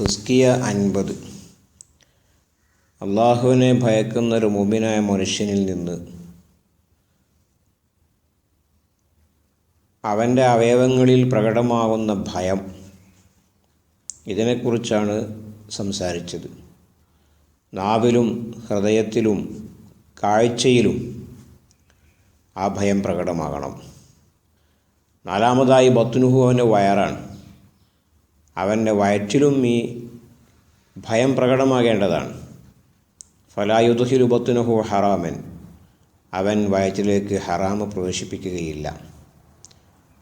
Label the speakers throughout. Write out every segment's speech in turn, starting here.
Speaker 1: തുസ്കിയ അൻപത്. അള്ളാഹുവിനെ ഭയക്കുന്ന ഒരു മുബിനായ മനുഷ്യനിൽ നിന്ന് അവന്റെ അവയവങ്ങളിൽ പ്രകടമാകുന്ന ഭയം ഇതിനെക്കുറിച്ചാണ് സംസാരിച്ചത്. നാവിലും ഹൃദയത്തിലും കാഴ്ചയിലും ആ ഭയം പ്രകടമാകണം. നാലാമതായി ബത്തുനുഹു അവന്റെ വയറാണ്. അവന്റെ വയറ്റിലും ഈ ഭയം പ്രകടമാകേണ്ടതാണ്. ഫലായുദുഹിലു രൂപത്തിനുഹു ഹറാമൻ. അവൻ വയറ്റിലേക്ക് ഹറാമ് പ്രവേശിപ്പിക്കുകയില്ല.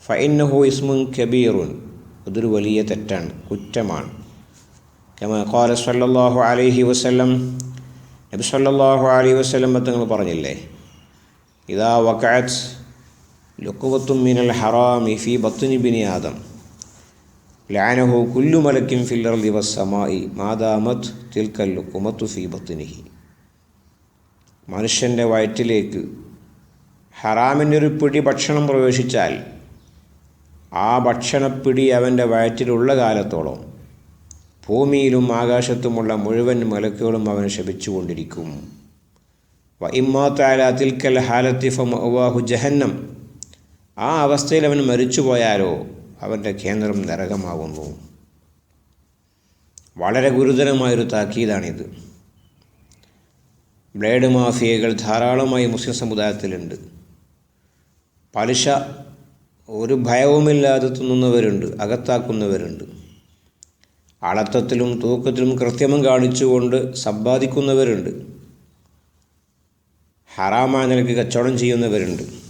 Speaker 1: ഫൈനഹു ഇസ്മുൻ കബീറുൻ. അതൊരു വലിയ തെറ്റാണ് കുറ്റമാണ്. ഖാല സല്ലല്ലാഹു അലൈഹി വസല്ലം. നബി സല്ലല്ലാഹു അലൈഹി വസ്ലം തങ്ങൾ പറഞ്ഞില്ലേ? ഇതാ വക്കാറ്റ് ലുക്കുവത്തും മിനൽ ഹറാമി ഫി ബത്തുനി ബിനി ആദം. ലാനഹു കുല്ലു മലക്കും ഫില്ലർ ദിവസമായി മാതാമത് തിൽക്കല്ലു കുമത്തു ഫീബത്തിനിഹി മനുഷ്യന്റെ വയറ്റിലേക്ക് ഹറാമിന്റെ ഒരു പിടി ഭക്ഷണം പ്രവേശിച്ചാൽ ആ ഭക്ഷണപ്പിടി അവന്റെ വയറ്റിലുള്ള കാലത്തോളം ഭൂമിയിലും ആകാശത്തുമുള്ള മുഴുവൻ മലക്കുകളും അവനെ ശപിച്ചുകൊണ്ടിരിക്കും. വ ഇമ്മാത്താല തിൽക്കൽ ഹാലത്തിഫ ഫവാഹു ജഹന്നം. ആ അവസ്ഥയിൽ അവൻ മരിച്ചുപോയാലോ? അവന്റെ കേന്ദ്രം നരകമാകുന്നു. വളരെ ഗുരുതരമായൊരു താക്കീതാണിത്. ബ്ലേഡ് മാഫിയകൾ ധാരാളമായി മുസ്ലിം സമുദായത്തിലുണ്ട്. പലിശ ഒരു ഭയവുമില്ലാതെ തിന്നുന്നവരുണ്ട് അകത്താക്കുന്നവരുണ്ട്. അളത്തത്തിലും തൂക്കത്തിലും കൃത്യമം കാണിച്ചുകൊണ്ട് സമ്പാദിക്കുന്നവരുണ്ട്. ഹറാമായ കച്ചവടം ചെയ്യുന്നവരുണ്ട്.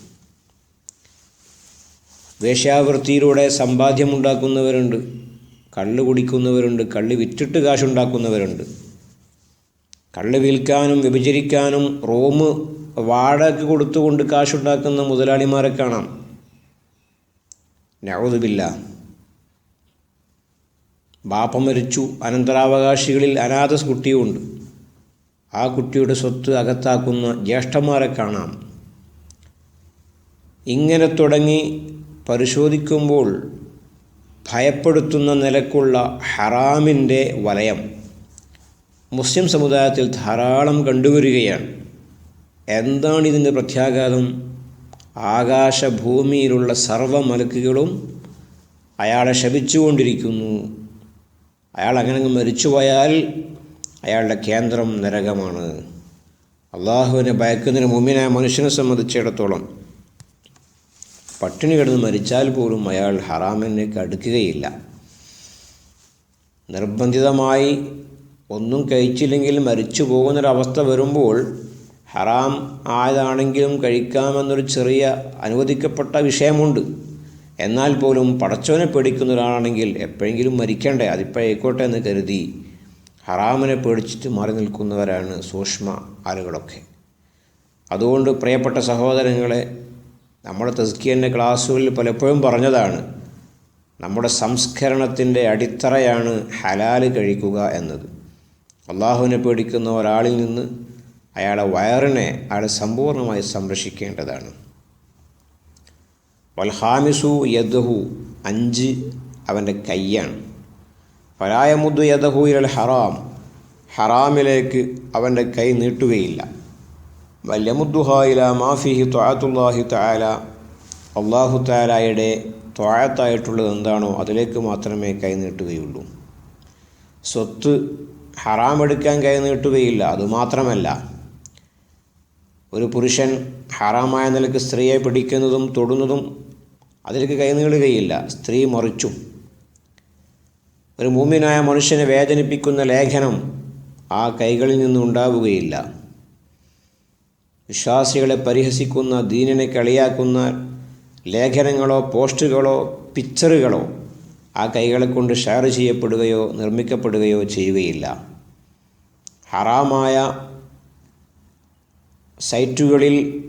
Speaker 1: വേശ്യാവൃത്തിയിലൂടെ സമ്പാദ്യമുണ്ടാക്കുന്നവരുണ്ട് കള്ള് കുടിക്കുന്നവരുണ്ട് കള്ള് വിറ്റിട്ട് കാശുണ്ടാക്കുന്നവരുണ്ട്. കള്ള് വിൽക്കാനും വ്യഭിചരിക്കാനും റൂം വാടക കൊടുത്തുകൊണ്ട് കാശുണ്ടാക്കുന്ന മുതലാളിമാരെ കാണാം. നവതുമില്ല ബാപ്പ മരിച്ചു അനന്തരാവകാശികളിൽ അനാഥ കുട്ടിയുണ്ട് ആ കുട്ടിയുടെ സ്വത്ത് അകത്താക്കുന്ന ജ്യേഷ്ഠന്മാരെ കാണാം. ഇങ്ങനെ തുടങ്ങി പരിശോധിക്കുമ്പോൾ ഭയപ്പെടുത്തുന്ന നിലക്കുള്ള ഹറാമിന്റെ വലയം മുസ്ലിം സമുദായത്തിൽ ധാരാളം കണ്ടുവരികയാണ്. എന്താണ് ഇതിന്റെ പ്രത്യാഘാതം? ആകാശഭൂമിയിലുള്ള സർവ മലക്കുകളും അയാളെ ശപിച്ചുകൊണ്ടിരിക്കുന്നു. അയാൾ അങ്ങനെ മരിച്ചുപോയാൽ അയാളുടെ കേന്ദ്രം നരകമാണ്. അള്ളാഹുവിനെ ഭയക്കുന്നതിന് മുമ്പിനായ മനുഷ്യനെ സംബന്ധിച്ചിടത്തോളം പട്ടിണി കിടന്ന് മരിച്ചാൽ പോലും അയാൾ ഹറാമിനെ അടുക്കുകയില്ല നിർബന്ധിതമായി ഒന്നും കഴിച്ചില്ലെങ്കിൽ മരിച്ചു പോകുന്നൊരവസ്ഥ വരുമ്പോൾ ഹറാം ആയതാണെങ്കിലും കഴിക്കാമെന്നൊരു ചെറിയ അനുവദിക്കപ്പെട്ട വിഷയമുണ്ട്. എന്നാൽ പോലും പടച്ചവനെ പേടിക്കുന്ന ഒരാളാണെങ്കിൽ എപ്പോഴെങ്കിലും മരിക്കണ്ടേ? അതിപ്പോഴേക്കോട്ടെ എന്ന് കരുതി ഹറാമിനെ പേടിച്ചിട്ട് മാറി നിൽക്കുന്നവരാണ് സൂക്ഷ്മ ആളുകളൊക്കെ. അതുകൊണ്ട് പ്രിയപ്പെട്ട സഹോദരങ്ങളെ നമ്മുടെ തസ്കിയന്റെ ക്ലാസ്സുകളിൽ പലപ്പോഴും പറഞ്ഞതാണ് നമ്മുടെ സംസ്കരണത്തിന്റെ അടിത്തറയാണ് ഹലാൽ കഴിക്കുക എന്നത്. അള്ളാഹുവിനെ പേടിക്കുന്ന ഒരാളിൽ നിന്ന് അയാളെ വയറിനെ അയാളെ സമ്പൂർണമായി സംരക്ഷിക്കേണ്ടതാണ്. വൽഹാമിസു യദഹു അഞ്ച് അവന്റെ കയ്യാണ് ഫലായമുദ്ദു യദഹു ഇരൽ ഹറാം ഹറാമിലേക്ക് അവന്റെ കൈ നീട്ടുകയില്ല. വല്യമുദ്ദുഹായില മാഫിഹി ത്വാത്തുല്ലാഹി താല അള്ളാഹു താലായുടെ ത്വാഴത്തായിട്ടുള്ളത് എന്താണോ അതിലേക്ക് മാത്രമേ കൈനീട്ടുകയുള്ളൂ സ്വത്ത് ഹറാമെടുക്കാൻ കൈനീട്ടുകയില്ല അതുമാത്രമല്ല ഒരു പുരുഷൻ ഹറാമായ നിലയ്ക്ക് സ്ത്രീയെ പിടിക്കുന്നതും തൊടുന്നതും അതിലേക്ക് കൈ നീളുകയില്ല സ്ത്രീ മറിച്ചും. ഒരു മൂമിനായ മനുഷ്യനെ വേദനിപ്പിക്കുന്ന ലേഖനം ആ കൈകളിൽ നിന്നുണ്ടാവുകയില്ല വിശ്വാസികളെ പരിഹസിക്കുന്ന ദീനിനെ കളിയാക്കുന്ന ലേഖനങ്ങളോ പോസ്റ്റുകളോ പിക്ചറുകളോ ആ കൈകളെ കൊണ്ട് ഷെയർ ചെയ്യപ്പെടുകയോ നിർമ്മിക്കപ്പെടുകയോ ചെയ്യുകയില്ല. ഹറാമായ സൈറ്റുകളിൽ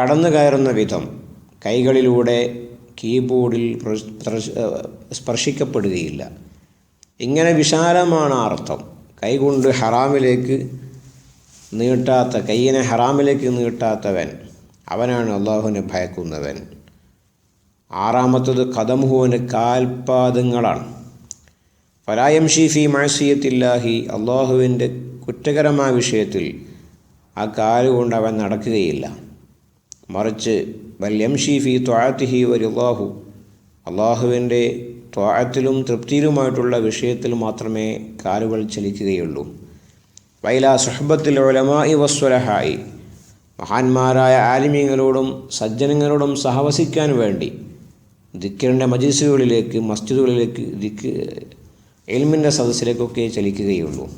Speaker 1: കടന്നു കയറുന്ന വിധം കൈകളിലൂടെ കീബോർഡിൽ സ്പർശിക്കപ്പെടുകയില്ല. ഇങ്ങനെ വിശാലമാണ് അർത്ഥം. കൈകൊണ്ട് ഹറാമിലേക്ക് നീട്ടാത്ത കയ്യിനെ ഹറാമിലേക്ക് നീട്ടാത്തവൻ അവനാണ് അള്ളാഹുവിനെ ഭയക്കുന്നവൻ. ആറാമത്തത് കഥമുഹുവിന് കാൽപാദങ്ങളാണ്. ഫലായം ഷീഫി മാസിയത്തില്ലാഹി അള്ളാഹുവിന്റെ കുറ്റകരമായ വിഷയത്തിൽ ആ കാലുകൊണ്ട് അവൻ നടക്കുകയില്ല. മറിച്ച് വല്യം ഷീഫി ത്വാത്തിഹി വരില്ലാഹു അള്ളാഹുവിന്റെ ത്വാഴത്തിലും തൃപ്തിയിലുമായിട്ടുള്ള വിഷയത്തിൽ മാത്രമേ കാലുകൾ ചലിക്കുകയുള്ളൂ. വൈല സുഹബത്തിൽ ഒലമായി വസ്വലഹായി മഹാന്മാരായ ആലിമ്യങ്ങളോടും സജ്ജനങ്ങളോടും സഹവസിക്കാൻ വേണ്ടി ദിക്കറിന്റെ മജീസുകളിലേക്ക് മസ്ജിദുകളിലേക്ക് ദിക്ക് എൽമിന്റെ സദസ്സിലേക്കൊക്കെ ചലിക്കുകയുള്ളൂ.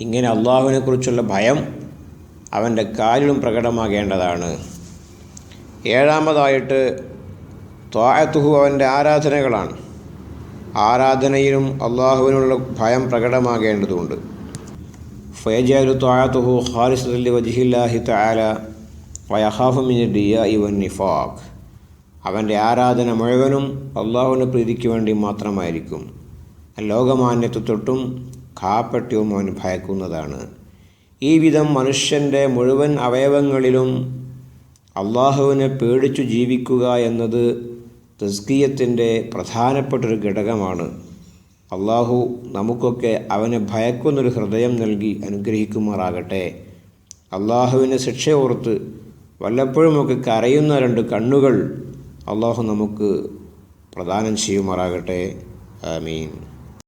Speaker 1: ഇങ്ങനെ അള്ളാഹുവിനെക്കുറിച്ചുള്ള ഭയം അവന്റെ കാലിലും പ്രകടമാകേണ്ടതാണ്. ഏഴാമതായിട്ട് ത്വായത്തുഹു അവന്റെ ആരാധനകളാണ്. ആരാധനയിലും അള്ളാഹുവിനുള്ള ഭയം പ്രകടമാകേണ്ടതുണ്ട്. ഫയജാലു ഖാലിസലി വജിഹില്ലാഹി തആല تعالى മിൻ من ഇവൻ നിഫാഖ് അവന്റെ ആരാധന മുഴുവനും അള്ളാഹുവിന്റെ പ്രീതിക്ക് വേണ്ടി മാത്രമായിരിക്കും. ലോകമാന്യത്വത്തൊട്ടും കാപ്പട്യവും അവൻ ഭയക്കുന്നതാണ്. ഈ വിധം മനുഷ്യന്റെ മുഴുവൻ അവയവങ്ങളിലും അള്ളാഹുവിനെ പേടിച്ചു ജീവിക്കുക എന്നത് തസ്കീയത്തിന്റെ പ്രധാനപ്പെട്ടൊരു ഘടകമാണ്. അള്ളാഹു നമുക്കൊക്കെ അവനെ ഭയക്കുന്നൊരു ഹൃദയം നൽകി അനുഗ്രഹിക്കുമാറാകട്ടെ. അള്ളാഹുവിന്റെ ശിക്ഷ ഓർത്ത് വല്ലപ്പോഴുമൊക്കെ കരയുന്ന രണ്ട് കണ്ണുകൾ അള്ളാഹു നമുക്ക് പ്രദാനം ചെയ്യുമാറാകട്ടെ. ആമീൻ.